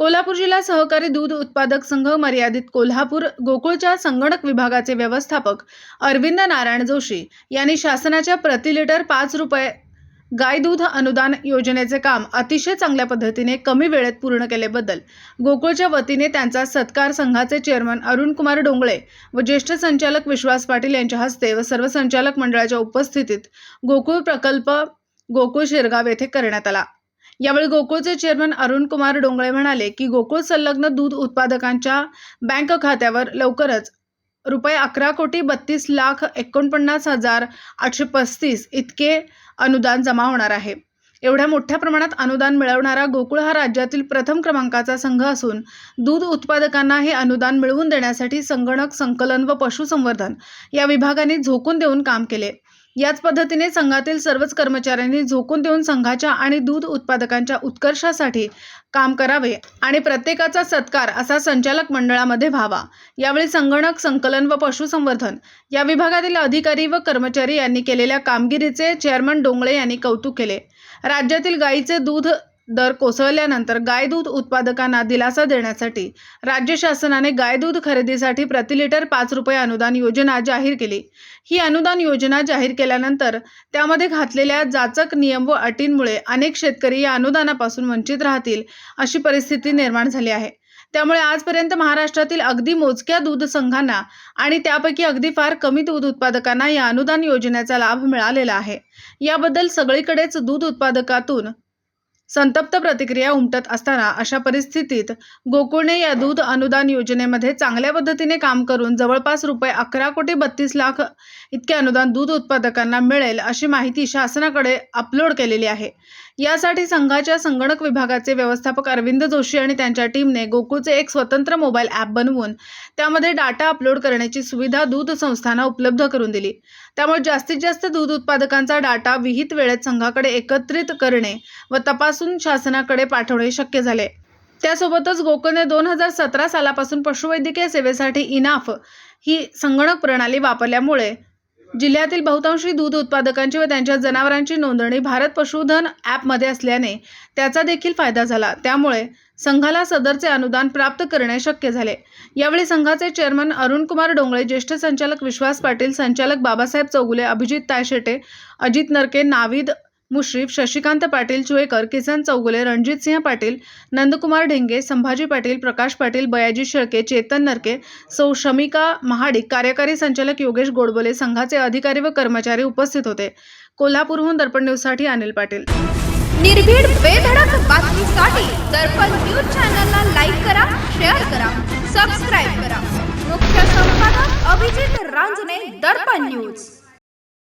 कोल्हापूर जिल्हा सहकारी दूध उत्पादक संघ मर्यादित कोल्हापूर गोकुळच्या संगणक विभागाचे व्यवस्थापक अरविंद नारायण जोशी यांनी शासनाच्या प्रति लिटर पाच रुपये गाय दूध अनुदान योजनेचे काम अतिशय चांगल्या पद्धतीने कमी वेळेत पूर्ण केल्याबद्दल गोकुळच्या वतीने त्यांचा सत्कार संघाचे चेअरमन अरुणकुमार डोंगळे व ज्येष्ठ संचालक विश्वास पाटील यांच्या हस्ते व सर्व संचालक मंडळाच्या उपस्थितीत गोकुळ प्रकल्प गोकुळ शिरगाव येथे करण्यात आला. यावेळी गोकुळचे चेअरमन अरुण कुमार डोंगळे म्हणाले की गोकुळ संलग्न दूध उत्पादकांच्या बँक खात्यावर लवकरच रुपये अकरा कोटी बत्तीस लाख एकोणपन्नास हजार आठशे पस्तीस इतके अनुदान जमा होणार आहे. एवढ्या मोठ्या प्रमाणात अनुदान मिळवणारा गोकुळ हा राज्यातील प्रथम क्रमांकाचा संघ असून दूध उत्पादकांना हे अनुदान मिळवून देण्यासाठी संगणक संकलन व पशुसंवर्धन या विभागाने झोकून देऊन काम केले. याच पद्धतीने संघातील सर्वच कर्मचाऱ्यांनी झोकून देऊन संघाच्या आणि दूध उत्पादकांच्या उत्कर्षासाठी काम करावे आणि प्रत्येकाचा सत्कार असा संचालक मंडळामध्ये व्हावा. यावेळी संगणक संकलन व पशुसंवर्धन या विभागातील अधिकारी व कर्मचारी यांनी केलेल्या कामगिरीचे चेअरमन डोंगळे यांनी कौतुक केले. राज्यातील गायीचे दूध दर कोसळल्यानंतर गाय दूध उत्पादकांना दिलासा देण्यासाठी राज्य शासनाने गाय दूध खरेदीसाठी प्रति लिटर पाच रुपये अनुदान योजना जाहीर केली. ही अनुदान योजना जाहीर केल्यानंतर त्यामध्ये घातलेल्या जाचक नियम व अटींमुळे अनेक शेतकरी या अनुदानापासून वंचित राहतील अशी परिस्थिती निर्माण झाली आहे. त्यामुळे आजपर्यंत महाराष्ट्रातील अगदी मोजक्या दूध संघांना आणि त्यापैकी अगदी फार कमी दूध उत्पादकांना या अनुदान योजनेचा लाभ मिळालेला आहे. याबद्दल सगळीकडेच दूध उत्पादकातून संतप्त प्रतिक्रिया उमटत असताना अशा परिस्थितीत गोकुळने या दूध अनुदान योजनेमध्ये चांगल्या पद्धतीने काम करून जवळपास रुपये अकरा कोटी बत्तीस लाख इतके अनुदान दूध उत्पादकांना मिळेल अशी माहिती शासनाकडे अपलोड केलेली आहे. यासाठी संघाच्या संगणक विभागाचे व्यवस्थापक अरविंद जोशी आणि त्यांच्या टीमने गोकुळचे एक स्वतंत्र मोबाईल ॲप बनवून त्यामध्ये डाटा अपलोड करण्याची सुविधा दूध संस्थांना उपलब्ध करून दिली. त्यामुळे जास्तीत जास्त दूध उत्पादकांचा डाटा विहित वेळेत संघाकडे एकत्रित करणे व तपासून शासनाकडे पाठवणे शक्य झाले. त्यासोबतच गोकुळने दोन हजार सतरा सालापासून पशुवैद्यकीय सेवेसाठी इनाफ ही संगणक प्रणाली वापरल्यामुळे जिल्ह्यातील बहुतांशी दूध उत्पादकांची व त्यांच्या जनावरांची नोंदणी भारत पशुधन ॲपमध्ये असल्याने त्याचा देखील फायदा झाला. त्यामुळे संघाला सदरचे अनुदान प्राप्त करणे शक्य झाले. यावेळी संघाचे चेअरमन अरुणकुमार डोंगळे ज्येष्ठ संचालक विश्वास पाटील संचालक बाबासाहेब चौगुले अभिजित तायशेटे अजित नरके नाविद मुश्रीफ शशिकांत पाटील चुएकर किसन चौगुले रणजितसिंह पाटील नंदकुमार ढेंगे संभाजी पाटील प्रकाश पाटील बयाजी शेळके चेतन नरके सौ शमिका महाडिक कार्यकारी संचालक योगेश गोडबोले संघाचे अधिकारी व कर्मचारी उपस्थित होते. कोल्हापूरहून दर्पण न्यूजसाठी अनिल पाटील. निर्भीड बेधडक बातमीसाठी दर्पण न्यूज चॅनलला लाईक करा शेअर करा सबस्क्राईब करा. मुख्य संपादक अभिजित रांजणे दर्पण न्यूज.